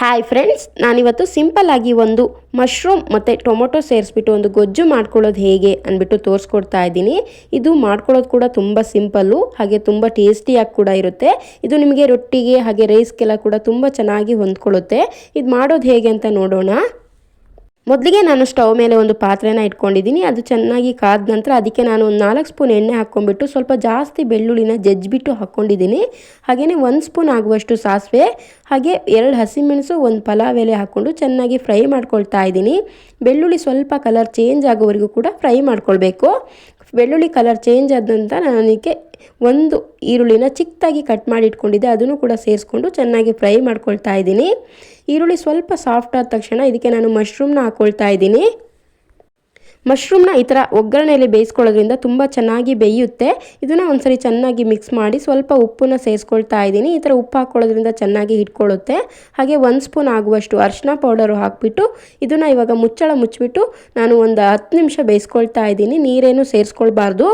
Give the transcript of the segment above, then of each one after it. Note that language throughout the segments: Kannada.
ಹಾಯ್ ಫ್ರೆಂಡ್ಸ್ ನಾನಿವತ್ತು ಸಿಂಪಲ್ ಆಗಿ ಒಂದು ಮಶ್ರೂಮ್ ಮತ್ತು ಟೊಮೊಟೊ ಸೇರಿಸ್ಬಿಟ್ಟು ಒಂದು ಗೊಜ್ಜು ಮಾಡ್ಕೊಳ್ಳೋದು ಹೇಗೆ ಅಂದ್ಬಿಟ್ಟು ತೋರಿಸ್ಕೊಡ್ತಾ ಇದ್ದೀನಿ. ಇದು ಮಾಡ್ಕೊಳ್ಳೋದು ಕೂಡ ತುಂಬ ಸಿಂಪಲ್ಲು ಹಾಗೆ ತುಂಬ ಟೇಸ್ಟಿಯಾಗಿ ಕೂಡ ಇರುತ್ತೆ. ಇದು ನಿಮಗೆ ರೊಟ್ಟಿಗೆ ಹಾಗೆ ರೈಸ್ಗೆಲ್ಲ ಕೂಡ ತುಂಬ ಚೆನ್ನಾಗಿ ಹೊಂದ್ಕೊಳ್ಳುತ್ತೆ. ಇದು ಮಾಡೋದು ಹೇಗೆ ಅಂತ ನೋಡೋಣ. ಮೊದಲಿಗೆ ನಾನು ಸ್ಟವ್ ಮೇಲೆ ಒಂದು ಪಾತ್ರೆನ ಇಟ್ಕೊಂಡಿದ್ದೀನಿ, ಅದು ಚೆನ್ನಾಗಿ ಕಾದ ನಂತರ ಅದಕ್ಕೆ ನಾನು ಒಂದು ನಾಲ್ಕು ಸ್ಪೂನ್ ಎಣ್ಣೆ ಹಾಕ್ಕೊಂಡ್ಬಿಟ್ಟು ಸ್ವಲ್ಪ ಜಾಸ್ತಿ ಬೆಳ್ಳುಳ್ಳಿನ ಜಜ್ಜಿಬಿಟ್ಟು ಹಾಕ್ಕೊಂಡಿದ್ದೀನಿ. ಹಾಗೆಯೇ ಒಂದು ಸ್ಪೂನ್ ಆಗುವಷ್ಟು ಸಾಸಿವೆ, ಹಾಗೆ ಎರಡು ಹಸಿಮೆಣಸು, ಒಂದು ಪಲಾವ್ ಎಲೆ ಹಾಕ್ಕೊಂಡು ಚೆನ್ನಾಗಿ ಫ್ರೈ ಮಾಡ್ಕೊಳ್ತಾ ಇದ್ದೀನಿ. ಬೆಳ್ಳುಳ್ಳಿ ಸ್ವಲ್ಪ ಕಲರ್ ಚೇಂಜ್ ಆಗೋವರೆಗೂ ಕೂಡ ಫ್ರೈ ಮಾಡ್ಕೊಳ್ಬೇಕು. ಬೆಳ್ಳುಳ್ಳಿ ಕಲರ್ ಚೇಂಜ್ ಆದ ನಂತರ ನನಗೆ ಒಂದು ಈರುಳ್ಳಿನ ಚಿಕ್ಕದಾಗಿ ಕಟ್ ಮಾಡಿ ಇಟ್ಕೊಂಡಿದ್ದೆ. ಅದನ್ನು ಕೂಡ ಸೇರಿಸ್ಕೊಂಡು ಚೆನ್ನಾಗಿ ಫ್ರೈ ಮಾಡ್ಕೊಳ್ತಾ ಇದ್ದೀನಿ. ಈರುಳ್ಳಿ ಸ್ವಲ್ಪ ಸಾಫ್ಟ್ ಆದ ತಕ್ಷಣ ಇದಕ್ಕೆ ನಾನು ಮಶ್ರೂಮ್ನ ಹಾಕ್ಕೊಳ್ತಾ ಇದ್ದೀನಿ. ಮಶ್ರೂಮ್ನ ಈ ಥರ ಒಗ್ಗರಣೆಯಲ್ಲಿ ಬೇಯಿಸ್ಕೊಳ್ಳೋದ್ರಿಂದ ತುಂಬ ಚೆನ್ನಾಗಿ ಬೇಯುತ್ತೆ. ಇದನ್ನು ಒಂದ್ಸರಿ ಚೆನ್ನಾಗಿ ಮಿಕ್ಸ್ ಮಾಡಿ ಸ್ವಲ್ಪ ಉಪ್ಪನ್ನು ಸೇರಿಸ್ಕೊಳ್ತಾ ಇದ್ದೀನಿ. ಈ ಥರ ಉಪ್ಪು ಹಾಕ್ಕೊಳ್ಳೋದ್ರಿಂದ ಚೆನ್ನಾಗಿ ಹಿಡ್ಕೊಳ್ಳುತ್ತೆ. ಹಾಗೆ ಒಂದು ಸ್ಪೂನ್ ಆಗುವಷ್ಟು ಅರಿಶಿನ ಪೌಡರು ಹಾಕಿಬಿಟ್ಟು ಇದನ್ನು ಇವಾಗ ಮುಚ್ಚಳ ಮುಚ್ಚಿಬಿಟ್ಟು ನಾನು ಒಂದು ಹತ್ತು ನಿಮಿಷ ಬೇಯಿಸ್ಕೊಳ್ತಾ ಇದ್ದೀನಿ. ನೀರೇನು ಸೇರಿಸ್ಕೊಳ್ಬಾರ್ದು.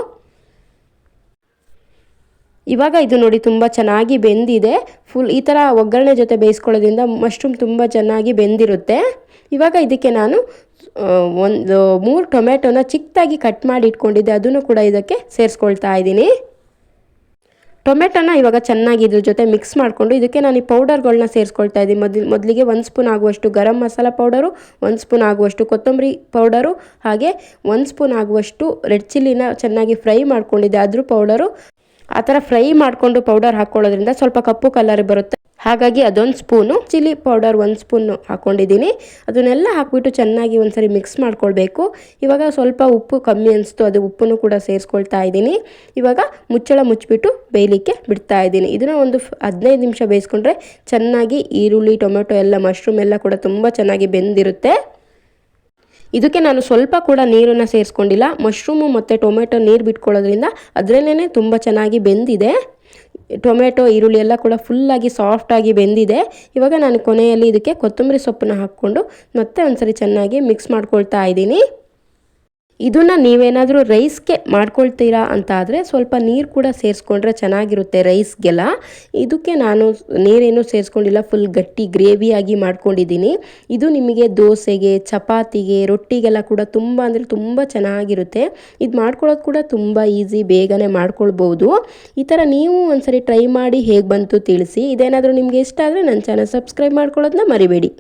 ಇವಾಗ ಇದು ನೋಡಿ ತುಂಬ ಚೆನ್ನಾಗಿ ಬೆಂದಿದೆ. ಫುಲ್ ಈ ಥರ ಒಗ್ಗರಣೆ ಜೊತೆ ಬೇಯಿಸ್ಕೊಳ್ಳೋದ್ರಿಂದ ಮಶ್ರೂಮ್ ತುಂಬ ಚೆನ್ನಾಗಿ ಬೆಂದಿರುತ್ತೆ. ಇವಾಗ ಇದಕ್ಕೆ ನಾನು ಒಂದು ಮೂರು ಟೊಮೆಟೊನ ಚಿಕ್ಕದಾಗಿ ಕಟ್ ಮಾಡಿ ಇಟ್ಕೊಂಡಿದ್ದೆ, ಅದನ್ನು ಕೂಡ ಇದಕ್ಕೆ ಸೇರಿಸ್ಕೊಳ್ತಾ ಇದ್ದೀನಿ. ಟೊಮೆಟೊನ ಇವಾಗ ಚೆನ್ನಾಗಿ ಇದ್ರ ಜೊತೆ ಮಿಕ್ಸ್ ಮಾಡಿಕೊಂಡು ಇದಕ್ಕೆ ನಾನು ಈ ಪೌಡರ್ಗಳನ್ನ ಸೇರಿಸ್ಕೊಳ್ತಾ ಇದ್ದೀನಿ. ಮೊದಲು, ಮೊದಲಿಗೆ ಒಂದು ಸ್ಪೂನ್ ಆಗುವಷ್ಟು ಗರಂ ಮಸಾಲ ಪೌಡರು ಒಂದು ಸ್ಪೂನ್ ಆಗುವಷ್ಟು ಕೊತ್ತಂಬರಿ ಪೌಡರು ಹಾಗೆ ಒಂದು ಸ್ಪೂನ್ ಆಗುವಷ್ಟು ರೆಡ್ ಚಿಲ್ಲಿನ ಚೆನ್ನಾಗಿ ಫ್ರೈ ಮಾಡ್ಕೊಂಡಿದ್ದೆ, ಅದ್ರ ಪೌಡರು ಆ ಥರ ಫ್ರೈ ಮಾಡಿಕೊಂಡು ಪೌಡರ್ ಹಾಕ್ಕೊಳ್ಳೋದ್ರಿಂದ ಸ್ವಲ್ಪ ಕಪ್ಪು ಕಲರ್ ಬರುತ್ತೆ. ಹಾಗಾಗಿ ಅದೊಂದು ಸ್ಪೂನು ಚಿಲ್ಲಿ ಪೌಡರ್ ಒಂದು ಸ್ಪೂನು ಹಾಕ್ಕೊಂಡಿದ್ದೀನಿ ಅದನ್ನೆಲ್ಲ ಹಾಕ್ಬಿಟ್ಟು ಚೆನ್ನಾಗಿ ಒಂದ್ಸರಿ ಮಿಕ್ಸ್ ಮಾಡ್ಕೊಳ್ಬೇಕು. ಇವಾಗ ಸ್ವಲ್ಪ ಉಪ್ಪು ಕಮ್ಮಿ ಅನಿಸ್ತು, ಅದು ಉಪ್ಪನ್ನು ಕೂಡ ಸೇರಿಸ್ಕೊಳ್ತಾ ಇದ್ದೀನಿ. ಇವಾಗ ಮುಚ್ಚಳ ಮುಚ್ಚಿಬಿಟ್ಟು ಬೇಯಲಿಕ್ಕೆ ಬಿಡ್ತಾ ಇದ್ದೀನಿ. ಇದನ್ನು ಒಂದು ಹದಿನೈದು ನಿಮಿಷ ಬೇಯಿಸ್ಕೊಂಡ್ರೆ ಚೆನ್ನಾಗಿ ಈರುಳ್ಳಿ, ಟೊಮೆಟೊ ಎಲ್ಲ, ಮಶ್ರೂಮ್ ಎಲ್ಲ ಕೂಡ ತುಂಬ ಚೆನ್ನಾಗಿ ಬೆಂದಿರುತ್ತೆ. ಇದಕ್ಕೆ ನಾನು ಸ್ವಲ್ಪ ಕೂಡ ನೀರನ್ನು ಸೇರಿಸ್ಕೊಂಡಿಲ್ಲ. ಮಶ್ರೂಮು ಮತ್ತು ಟೊಮೆಟೊ ನೀರು ಬಿಟ್ಕೊಳ್ಳೋದ್ರಿಂದ ಅದರಲ್ಲೇ ತುಂಬ ಚೆನ್ನಾಗಿ ಬೆಂದಿದೆ. ಟೊಮೆಟೊ, ಈರುಳ್ಳಿ ಎಲ್ಲ ಕೂಡ ಫುಲ್ಲಾಗಿ ಸಾಫ್ಟಾಗಿ ಬೆಂದಿದೆ. ಇವಾಗ ನಾನು ಕೊನೆಯಲ್ಲಿ ಇದಕ್ಕೆ ಕೊತ್ತಂಬರಿ ಸೊಪ್ಪನ್ನ ಹಾಕ್ಕೊಂಡು ಮತ್ತೆ ಒಂದ್ಸರಿ ಚೆನ್ನಾಗಿ ಮಿಕ್ಸ್ ಮಾಡ್ಕೊಳ್ತಾ ಇದ್ದೀನಿ. ಇದನ್ನು ನೀವೇನಾದರೂ ರೈಸ್ಗೆ ಮಾಡ್ಕೊಳ್ತೀರಾ ಅಂತ ಆದರೆ ಸ್ವಲ್ಪ ನೀರು ಕೂಡ ಸೇರಿಸ್ಕೊಂಡ್ರೆ ಚೆನ್ನಾಗಿರುತ್ತೆ ರೈಸ್ಗೆಲ್ಲ. ಇದಕ್ಕೆ ನಾನು ನೀರೇನು ಸೇರಿಸ್ಕೊಂಡಿಲ್ಲ ಫುಲ್ ಗಟ್ಟಿ ಗ್ರೇವಿಯಾಗಿ ಮಾಡ್ಕೊಂಡಿದ್ದೀನಿ. ಇದು ನಿಮಗೆ ದೋಸೆಗೆ, ಚಪಾತಿಗೆ, ರೊಟ್ಟಿಗೆಲ್ಲ ಕೂಡ ತುಂಬ ಅಂದರೆ ತುಂಬ ಚೆನ್ನಾಗಿರುತ್ತೆ. ಇದು ಮಾಡ್ಕೊಳ್ಳೋದು ಕೂಡ ತುಂಬ ಈಸಿ ಬೇಗನೆ ಮಾಡ್ಕೊಳ್ಬೋದು. ಈ ಥರ ನೀವು ಒಂದ್ಸರಿ ಟ್ರೈ ಮಾಡಿ ಹೇಗೆ ಬಂತು ತಿಳಿಸಿ. ಇದೇನಾದರೂ ನಿಮಗೆ ಇಷ್ಟ ಆದರೆ ನನ್ನ ಚಾನಲ್ ಸಬ್ಸ್ಕ್ರೈಬ್ ಮಾಡ್ಕೊಳ್ಳೋದನ್ನ ಮರಿಬೇಡಿ.